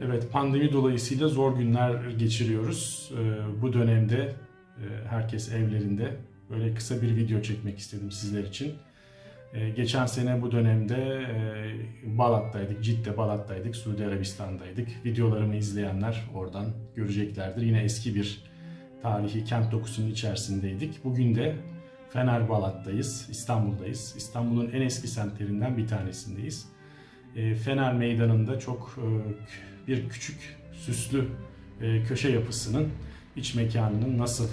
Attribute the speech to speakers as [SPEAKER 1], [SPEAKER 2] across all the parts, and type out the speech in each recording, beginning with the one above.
[SPEAKER 1] Evet, pandemi dolayısıyla zor günler geçiriyoruz. Ee, Bu dönemde e, herkes evlerinde. Böyle kısa bir video çekmek istedim sizler için. Ee, Geçen sene bu dönemde e, Balat'taydık, Cidde Balat'taydık, Suudi Arabistan'daydık. Videolarımı izleyenler oradan göreceklerdir. Yine eski bir tarihi kent dokusunun içerisindeydik. Bugün de Fener Balat'tayız, İstanbul'dayız. İstanbul'un en eski semtlerinden bir tanesindeyiz. E, Fener Meydanı'nda çok e, bir küçük süslü e, köşe yapısının iç mekanının nasıl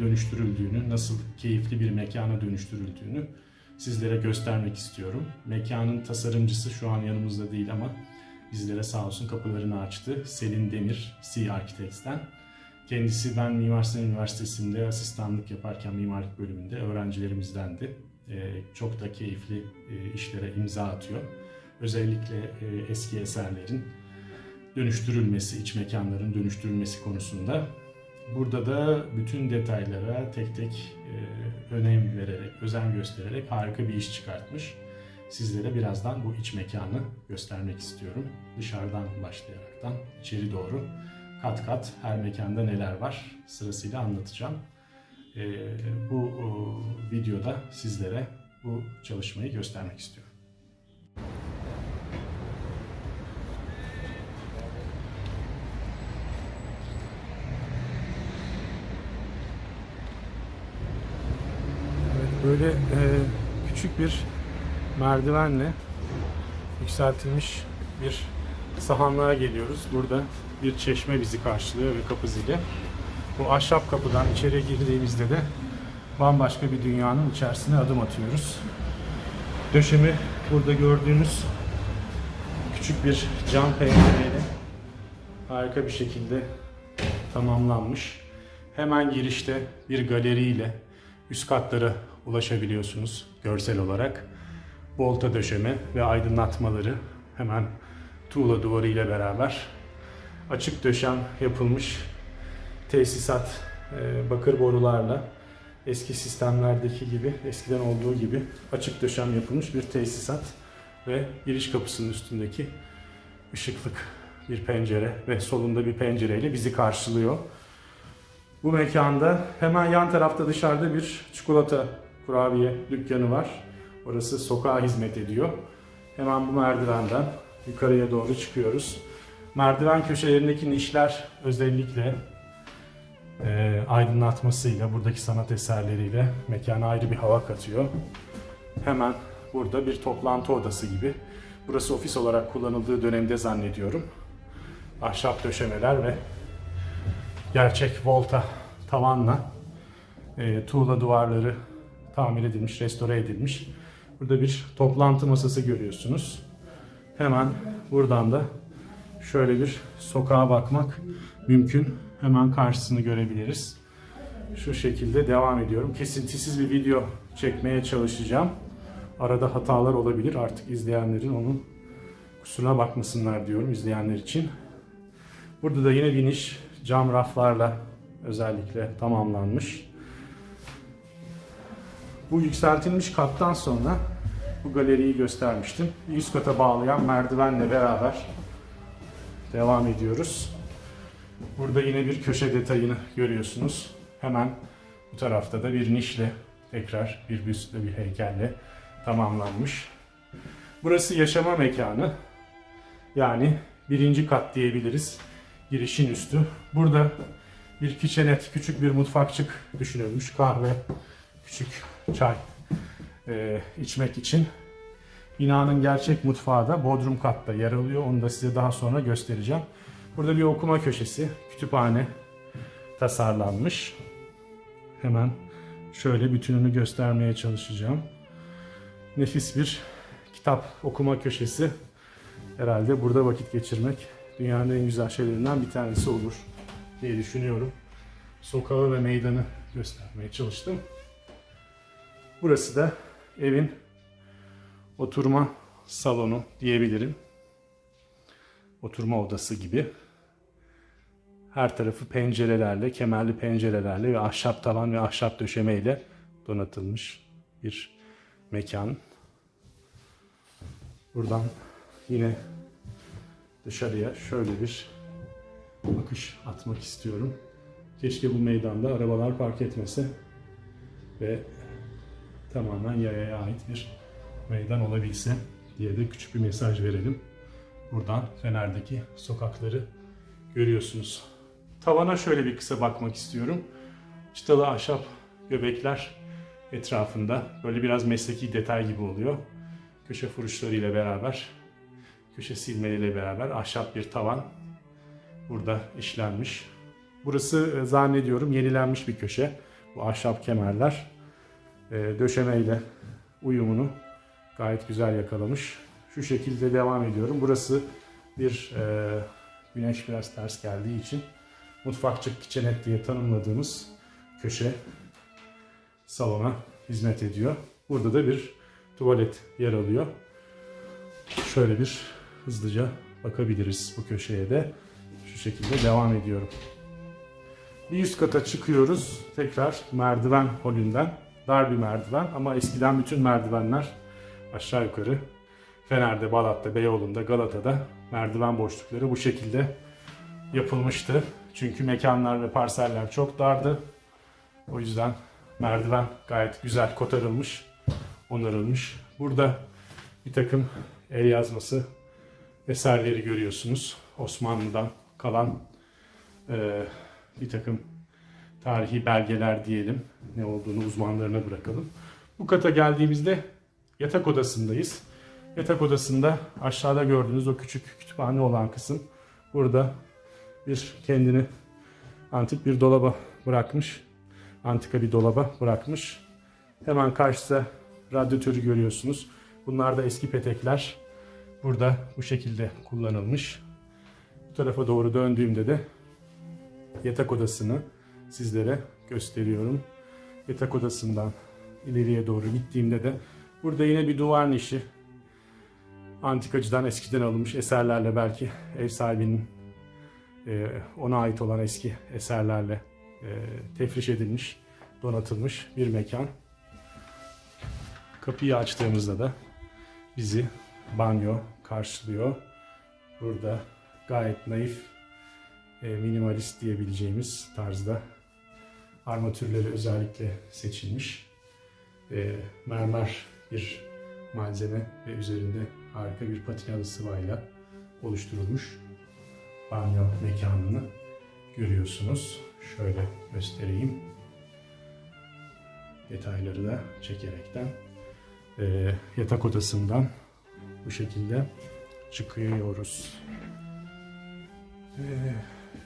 [SPEAKER 1] dönüştürüldüğünü, nasıl keyifli bir mekana dönüştürüldüğünü sizlere göstermek istiyorum. Mekanın tasarımcısı şu an yanımızda değil ama bizlere sağ olsun kapılarını açtı. Selin Demir, C Architects'ten. Kendisi ben Mimar Sinan Üniversitesi'nde asistanlık yaparken mimarlık bölümünde öğrencilerimizdendi. Çok da keyifli işlere imza atıyor. Özellikle e, eski eserlerin dönüştürülmesi, iç mekanların dönüştürülmesi konusunda. Burada da bütün detaylara tek tek e, önem vererek, özen göstererek harika bir iş çıkartmış. Sizlere birazdan bu iç mekanı göstermek istiyorum. Dışarıdan başlayaraktan içeri doğru kat kat her mekanda neler var sırasıyla anlatacağım. E, bu o, videoda sizlere bu çalışmayı göstermek istiyorum. E, küçük bir merdivenle yükseltilmiş bir sahanlığa geliyoruz. Burada bir çeşme bizi karşılıyor ve kapı zili. Bu ahşap kapıdan içeri girdiğimizde de bambaşka bir dünyanın içerisine adım atıyoruz. Döşemi burada gördüğünüz küçük bir cam pencereyle harika bir şekilde tamamlanmış. Hemen girişte bir galeriyle üst katlara ulaşabiliyorsunuz görsel olarak. Volta döşeme ve aydınlatmaları hemen tuğla duvarı ile beraber açık döşem yapılmış tesisat e, bakır borularla eski sistemlerdeki gibi eskiden olduğu gibi açık döşem yapılmış bir tesisat ve giriş kapısının üstündeki ışıklık bir pencere ve solunda bir pencereyle bizi karşılıyor. Bu mekanda hemen yan tarafta dışarıda bir çikolata kurabiye dükkanı var. Orası sokağa hizmet ediyor. Hemen bu merdivenden yukarıya doğru çıkıyoruz. Merdiven köşelerindeki nişler özellikle e, aydınlatmasıyla, buradaki sanat eserleriyle mekana ayrı bir hava katıyor. Hemen burada bir toplantı odası gibi. Burası ofis olarak kullanıldığı dönemde zannediyorum. Ahşap döşemeler ve gerçek volta tavanla e, tuğla duvarları tamir edilmiş, restore edilmiş. Burada bir toplantı masası görüyorsunuz. Hemen buradan da şöyle bir sokağa bakmak mümkün. Hemen karşısını görebiliriz. Şu şekilde devam ediyorum. Kesintisiz bir video çekmeye çalışacağım. Arada hatalar olabilir. Artık izleyenlerin onun kusuruna bakmasınlar diyorum izleyenler için. Burada da yine bir niş cam raflarla özellikle tamamlanmış. Bu yükseltilmiş kattan sonra bu galeriyi göstermiştim. Üst kata bağlayan merdivenle beraber devam ediyoruz. Burada yine bir köşe detayını görüyorsunuz. Hemen bu tarafta da bir nişle tekrar bir büstle bir heykelle tamamlanmış. Burası yaşama mekanı. Yani birinci kat diyebiliriz. Girişin üstü. Burada bir kitchenette, küçük bir mutfakçık düşünülmüş. Kahve, küçük çay e, içmek için. Binanın gerçek mutfağı da bodrum katta yer alıyor. Onu da size daha sonra göstereceğim. Burada bir okuma köşesi, kütüphane tasarlanmış. Hemen şöyle bütününü göstermeye çalışacağım. Nefis bir kitap okuma köşesi. Herhalde burada vakit geçirmek dünyanın en güzel şeylerinden bir tanesi olur diye düşünüyorum. Sokağı ve meydanı göstermeye çalıştım. Burası da evin oturma salonu diyebilirim. Oturma odası gibi. Her tarafı pencerelerle, kemerli pencerelerle ve ahşap tavan ve ahşap döşemeyle donatılmış bir mekan. Buradan yine dışarıya şöyle bir bakış atmak istiyorum. Keşke bu meydanda arabalar park etmese ve tamamen yayaya ait bir meydan olabilse diye de küçük bir mesaj verelim. Buradan Fener'deki sokakları görüyorsunuz. Tavana şöyle bir kısa bakmak istiyorum. Çıtalı ahşap göbekler etrafında böyle biraz mesleki detay gibi oluyor. Köşe furuşları ile beraber, köşe silmeleriyle beraber ahşap bir tavan burada işlenmiş. Burası e, zannediyorum yenilenmiş bir köşe. Bu ahşap kemerler e, döşemeyle uyumunu gayet güzel yakalamış. Şu şekilde devam ediyorum. Burası bir e, güneş biraz ters geldiği için mutfakçık kitchenet diye tanımladığımız köşe salona hizmet ediyor. Burada da bir tuvalet yer alıyor. Şöyle bir hızlıca bakabiliriz bu köşeye de. Şu şekilde devam ediyorum. Bir üst kata çıkıyoruz. Tekrar merdiven holünden. Dar bir merdiven ama eskiden bütün merdivenler aşağı yukarı Fener'de, Balat'ta, Beyoğlu'nda, Galata'da merdiven boşlukları bu şekilde yapılmıştı. Çünkü mekanlar ve parseller çok dardı. O yüzden merdiven gayet güzel kotarılmış, onarılmış. Burada bir takım el yazması eserleri görüyorsunuz. Osmanlı'dan kalan e, bir takım tarihi belgeler diyelim. Ne olduğunu uzmanlarına bırakalım. Bu kata geldiğimizde yatak odasındayız. Yatak odasında aşağıda gördüğünüz o küçük kütüphane olan kısım. Burada bir kendini antik bir dolaba bırakmış. Antika bir dolaba bırakmış. Hemen karşıda radyatörü görüyorsunuz. Bunlar da eski petekler. Burada bu şekilde kullanılmış. Bu tarafa doğru döndüğümde de yatak odasını sizlere gösteriyorum. Yatak odasından ileriye doğru gittiğimde de burada yine bir duvar nişi. Antikacıdan eskiden alınmış eserlerle belki ev sahibinin e, ona ait olan eski eserlerle e, tefriş edilmiş, donatılmış bir mekan. Kapıyı açtığımızda da bizi banyo karşılıyor. Burada gayet naif, e, minimalist diyebileceğimiz tarzda armatürleri özellikle seçilmiş. E, mermer bir malzeme ve üzerinde harika bir patinalı sıvayla oluşturulmuş banyo mekanını görüyorsunuz. Şöyle göstereyim. Detayları da çekerekten. Ee, yatak odasından bu şekilde çıkıyoruz. Ee,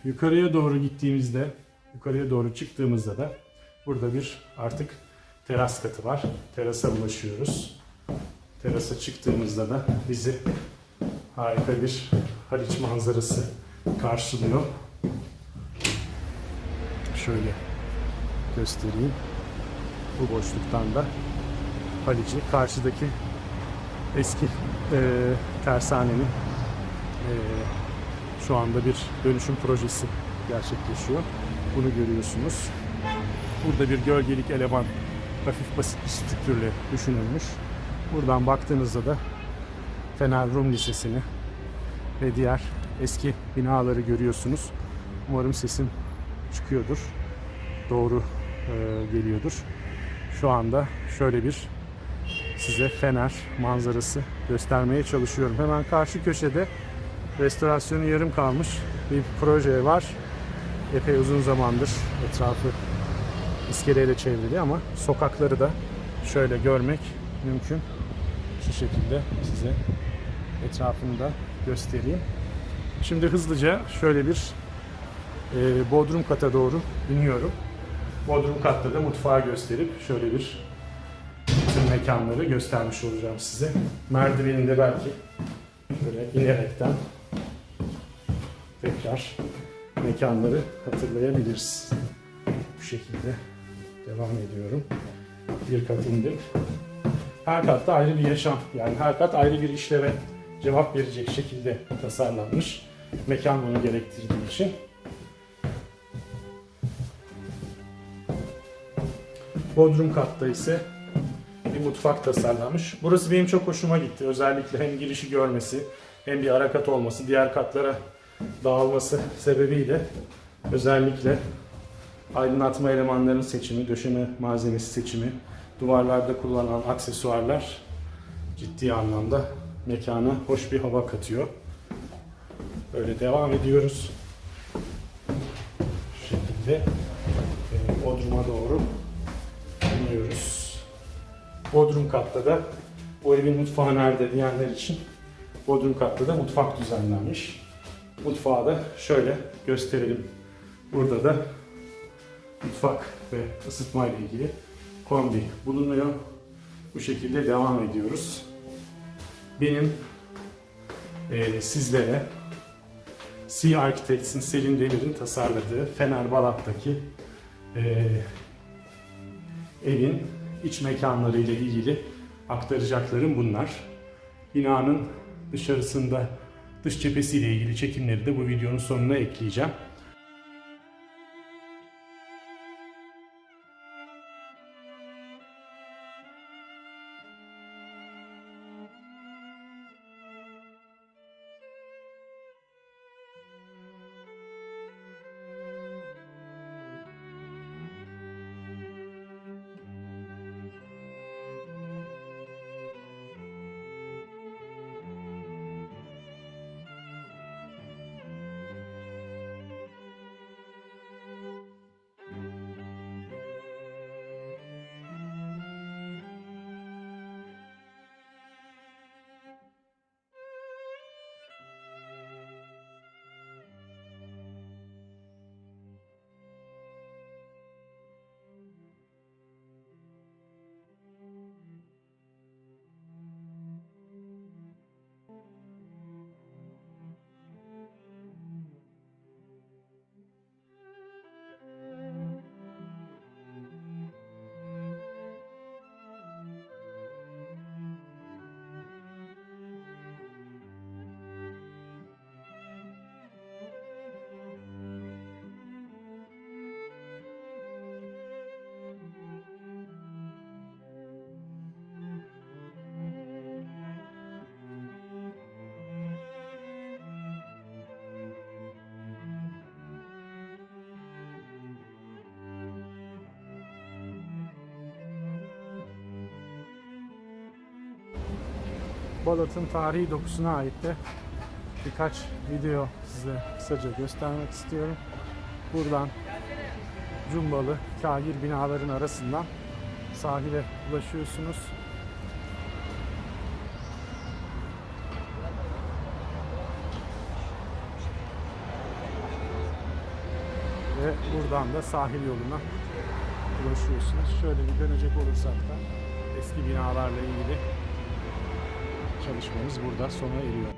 [SPEAKER 1] yukarıya doğru gittiğimizde, yukarıya doğru çıktığımızda da burada bir artık teras katı var. Terasa ulaşıyoruz. Terasa çıktığımızda da bizi harika bir Haliç manzarası karşılıyor. Şöyle göstereyim. Bu boşluktan da Haliç'i karşıdaki eski e, tersanenin e, şu anda bir dönüşüm projesi gerçekleşiyor. Bunu görüyorsunuz. Burada bir gölgelik eleman hafif basit bir strüktürle düşünülmüş. Buradan baktığınızda da Fener Rum Lisesi'ni ve diğer eski binaları görüyorsunuz. Umarım sesim çıkıyordur. Doğru e, geliyordur. Şu anda şöyle bir size Fener manzarası göstermeye çalışıyorum. Hemen karşı köşede restorasyonu yarım kalmış bir proje var. Epey uzun zamandır etrafı iskeleyle çevrili ama sokakları da şöyle görmek mümkün. Şu şekilde size etrafını da göstereyim. Şimdi hızlıca şöyle bir e, bodrum kata doğru iniyorum. Bodrum katta da mutfağı gösterip şöyle bir mekanları göstermiş olacağım size. Merdiveninde belki böyle inerekten tekrar mekanları hatırlayabiliriz. Bu şekilde devam ediyorum. Bir kat indim. Her katta ayrı bir yaşam. Yani her kat ayrı bir işleve cevap verecek şekilde tasarlanmış. Mekan bunu gerektirdiği için. Bodrum katta ise mutfak tasarlanmış. Burası benim çok hoşuma gitti. Özellikle hem girişi görmesi hem bir ara kat olması, diğer katlara dağılması sebebiyle özellikle aydınlatma elemanlarının seçimi, döşeme malzemesi seçimi, duvarlarda kullanılan aksesuarlar ciddi anlamda mekana hoş bir hava katıyor. Böyle devam ediyoruz. Şu şekilde e, Bodrum'a doğru. Bodrum katta da bu evin mutfağı nerede diyenler için Bodrum katta da mutfak düzenlenmiş. Mutfağı da şöyle gösterelim. Burada da mutfak ve ısıtma ile ilgili kombi bulunuyor. Bu şekilde devam ediyoruz. Benim e, sizlere Sea Architects'in Selin Demir'in tasarladığı Fener Balat'taki e, evin iç mekanları ile ilgili aktaracaklarım bunlar. Binanın dışarısında dış cephesiyle ilgili çekimleri de bu videonun sonuna ekleyeceğim. Balat'ın tarihi dokusuna ait de birkaç video size kısaca göstermek istiyorum. Buradan Cumbalı, Kahir binaların arasından sahile ulaşıyorsunuz. Ve buradan da sahil yoluna ulaşıyorsunuz. Şöyle bir dönecek olursak da eski binalarla ilgili çalışmamız burada sona eriyor.